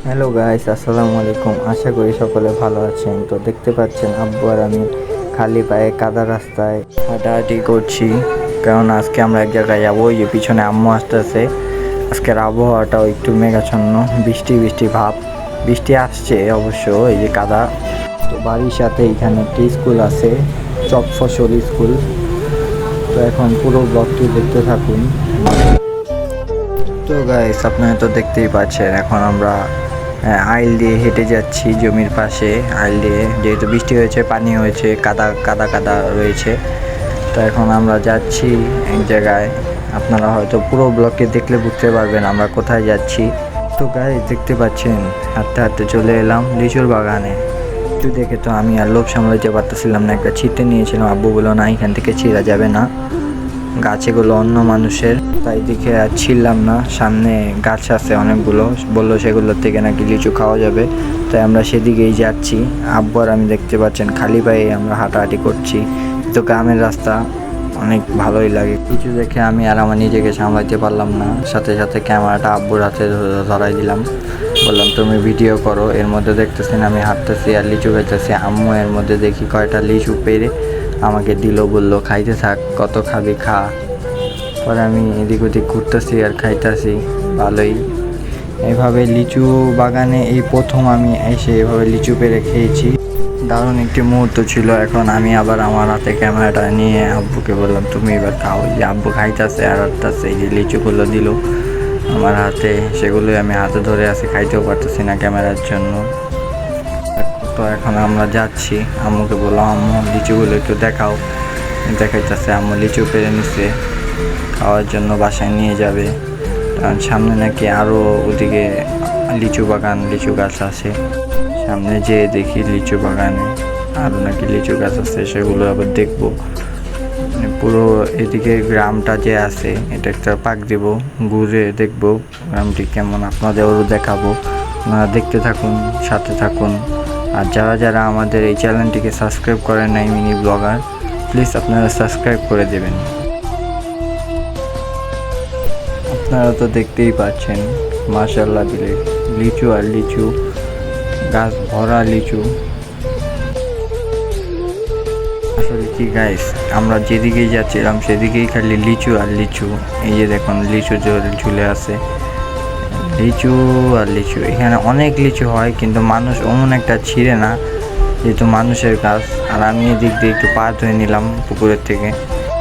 Hello guys আসসালামু আলাইকুম। আশা করি সকলে ভালো আছেন। তো দেখতে পাচ্ছেন আব্বু আর আমি খালি পায়ে কাদা রাস্তায় হাঁটাহাঁটি করছি। কারণ আজকে আমরা এক জায়গায় যাব ওই যে পিছনে আম্মু আসতেছে। আজকের আবহাওয়াটাও একটু মেঘাচ্ছন্ন, বৃষ্টি বৃষ্টি ভাব। বৃষ্টি আসছে অবশ্য, এই যে কাদা। তো বাড়ির সাথে এখানে একটি স্কুল আছে চক ফসল স্কুল। তো এখন পুরো ব্লগটি দেখতে থাকুন। তো গাইস আপনারা তো দেখতেই পাচ্ছেন, এখন আমরা আইল দিয়ে হেঁটে যাচ্ছি জমির পাশে। আইল দিয়ে যেহেতু বৃষ্টি হয়েছে, পানি হয়েছে, কাদা কাদা কাদা রয়েছে। তো এখন আমরা যাচ্ছি এক জায়গায়। আপনারা হয়তো পুরো ব্লকে দেখলে বুঝতে পারবেন আমরা কোথায় যাচ্ছি। তো গাইস দেখতে পাচ্ছেন, হাঁটতে হাঁটতে চলে এলাম লিচুর বাগানে। লিচু দেখে তো আমি আর লোভ সামলাতে পারতেছিলাম না, একটা ছিটে নিয়েছিলাম। আব্বু বলল, না, এখান থেকে ছিঁড়া যাবে না। গাছগুলো অন্য মানুষের। তাই দিকে আর ছিললাম না। সামনে গাছ আছে অনেকগুলো। বলল সেগুলোর থেকে নাকি লিচু খাওয়া যাবে। তাই আমরা সেদিকেই যাচ্ছি। আব্বু আর আমি দেখতে পাচ্ছেন খালি পায়ে আমরা হাঁটাহাঁটি করছি। তো গ্রামের রাস্তা। অনেক ভালোই লাগে। কিছু দেখে আমি আর আমার নিজেকে সামলাইতে পারলাম না। সাথে সাথে ক্যামেরাটা আব্বুর হাতে ধরাই দিলাম। বললাম, তুমি ভিডিও করো। এর মধ্যে দেখতেছেন আমি হাঁটতেছি আর লিচু খাইতেছি আম্মু এর মধ্যে দেখি কয়টা লিচু পেরে আমাকে দিল, বলল, খাইতে থাক, কত খাবি, খা। পরে আমি এদিক ওদিক ঘুরতেছি আর খাইতেছি, ভালোই। এভাবে লিচু বাগানে এই প্রথম আমি এসে এভাবে লিচু পেরে খেয়েছি। দারুণ একটি মুহূর্ত ছিল, এখন আমি আবার আমার হাতে ক্যামেরাটা নিয়ে আব্বুকে বললাম, তুমি এবার খাও। যে আব্বু খাইতেছে আর হাঁটতেছে, এই যে লিচুগুলো দিল আমার হাতে, সেগুলোই আমি হাতে ধরে আছি, খাইতেও পারতেছি না ক্যামেরার জন্য। তো এখন আমরা যাচ্ছি। আম্মুকে বললাম আম্মু, লিচুগুলো একটু দেখাও। দেখাইতেছে, আম্মু লিচু পেরে নিছে, খাওয়ার জন্য বাসায় নিয়ে যাবে। কারণ সামনে নাকি আরও ওদিকে লিচু বাগান, লিচু গাছ আছে। সামনে যেয়ে দেখি লিচু বাগানে আরও নাকি লিচু গাছ আছে, সেগুলো আবার দেখব। মানে পুরো এদিকে গ্রামটা যে আছে, এটা একটা পাক দিব, ঘুরে দেখব। গ্রামটি কেমন, আপনাদেরও দেখাবো। আপনারা দেখতে থাকুন, সাথে থাকুন। আর যারা যারা আমাদের এই চ্যানেলটিকে সাবস্ক্রাইব করেন নাই, মিনি ব্লগার প্লিজ আপনারা সাবস্ক্রাইব করে দেবেন। আপনারা তো দেখতেই পাচ্ছেন মাশাল্লাহ দিলে, লিচু আর লিচু, গাছ ভরা লিচু। আসলে কি গাইস আমরা যেদিকেই যাচ্ছিলাম, সেদিকেই খালি লিচু আর লিচু। এই যে দেখুন, লিচু জোরে ঝুলে আছে। লিচু আর লিচু। এখানে অনেক লিচু হয়, কিন্তু মানুষ অমন একটা ছিঁড়ে না, যেহেতু মানুষের গাছ আর আমি এদিক দিয়ে একটু পা ধুয়ে নিলাম পুকুরের থেকে।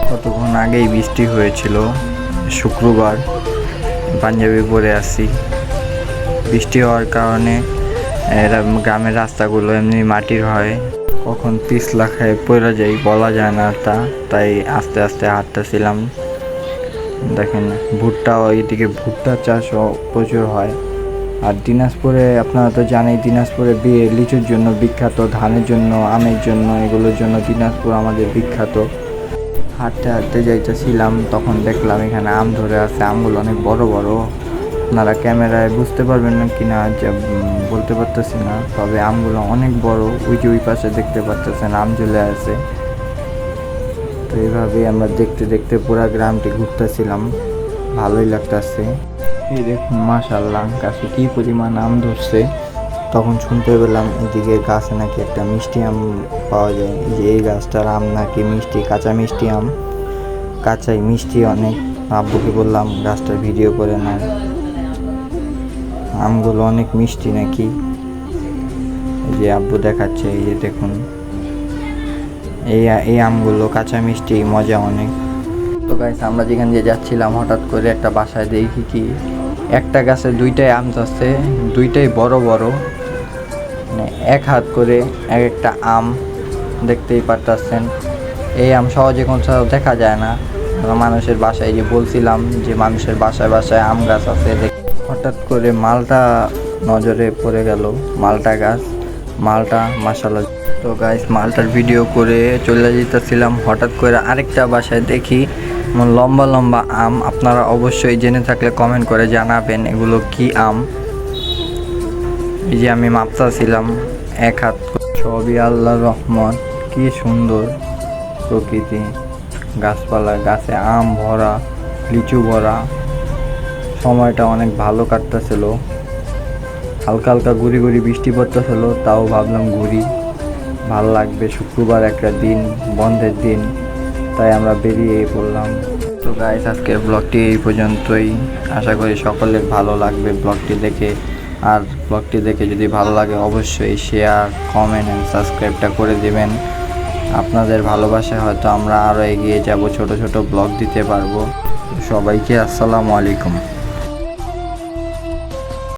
কতক্ষণ আগেই বৃষ্টি হয়েছিল, শুক্রবার। পাঞ্জাবি পরে আসি বৃষ্টি হওয়ার কারণে, এরা গ্রামের রাস্তাগুলো এমনি মাটির হয়। কখন পিছলা খায় পড়ে যাই বলা যায় না তা, তাই আস্তে আস্তে হাঁটতেছিলাম। দেখেন ভুট্টা এইদিকে ভুট্টা চাষও প্রচুর হয়। আর দিনাজপুরে আপনারা তো জানেন, দিনাজপুরে বিয়ে লিচুর জন্য বিখ্যাত, ধানের জন্য, আমের জন্য, এগুলোর জন্য দিনাজপুর আমাদের বিখ্যাত। হাঁটতে হাঁটতে যাইতেছিলাম, তখন দেখলাম এখানে আম ধরে আছে আমগুলো অনেক বড় বড়। আপনারা ক্যামেরায় বুঝতে পারবেন না কিনা, যে বলতে পারতেছি না, তবে আমগুলো অনেক বড়, ওই যে ওই পাশে দেখতে পারতেছেন, আম ঝুলে আছে। তো এইভাবেই আমরা দেখতে দেখতে পুরো গ্রামটি ঘুরতেছিলাম। ভালোই লাগতেছে। এই দেখুন মাশাল্লাহ গাছে কী পরিমাণ আম ধরছে। তখন শুনতে পেলাম এদিকে গাছে নাকি একটা মিষ্টি আম পাওয়া যায়। যে এই গাছটার আম নাকি মিষ্টি, কাঁচা মিষ্টি আম। কাঁচাই মিষ্টি অনেক। আব্বুকে বললাম, গাছটার ভিডিও করে না আমগুলো অনেক মিষ্টি নাকি? যে আব্বু দেখাচ্ছে, এই যে দেখুন। এই এই আমগুলো, কাঁচা মিষ্টি, মজা অনেক। তো গাইস আমরা যেখান দিয়ে যাচ্ছিলাম, হঠাৎ করে একটা বাসায় দেখি কি, একটা গাছে দুইটাই আম ধরছে, দুইটাই বড় বড়। মানে এক হাত করে এক একটা আম দেখতেই পারতেছেন। এই আম সহজে কোথাও দেখা যায় না। মানুষের বাসায় যে বলছিলাম যে মানুষের বাসায় বাসায় আম গাছ আছে হঠাৎ করে মালটা নজরে পড়ে গেল, মালটা গাছ, মালটা মাসালা তো গাইস মালটার ভিডিও করে চলে যেতেছিলাম। হঠাৎ করে আরেকটা বাসায় দেখি লম্বা লম্বা আম। আপনারা অবশ্যই জেনে থাকলে কমেন্ট করে জানাবেন এগুলো কি আম। এই যে আমি মাপতাছিলাম এক হাত সবই আল্লাহর রহমত, কি সুন্দর প্রকৃতি। গাছপালা, গাছে আম ভরা, লিচু ভরা। সময়টা অনেক ভালো কাটতেছিল। হালকা হালকা গুড়ি গুড়ি বৃষ্টি পড়তেছিল, তাও ভাবলাম ঘুরি। ভালো লাগবে শুক্রবার একটা দিন, বন্ধের দিন, তাই আমরা বেরিয়ে পড়লাম। তো গাইস আজকের ব্লগটি এই পর্যন্তই। আশা করি সকলের ভালো লাগবে ব্লগটি দেখে। আর ব্লগটি দেখে যদি ভালো লাগে, অবশ্যই শেয়ার কমেন্ট অ্যান্ড সাবস্ক্রাইবটা করে দিবেন। আপনাদের ভালোবাসায় হয়তো আমরা আরও এগিয়ে যাব, ছোট ছোট ব্লগ দিতে পারব। সবাইকে আসসালামু আলাইকুম।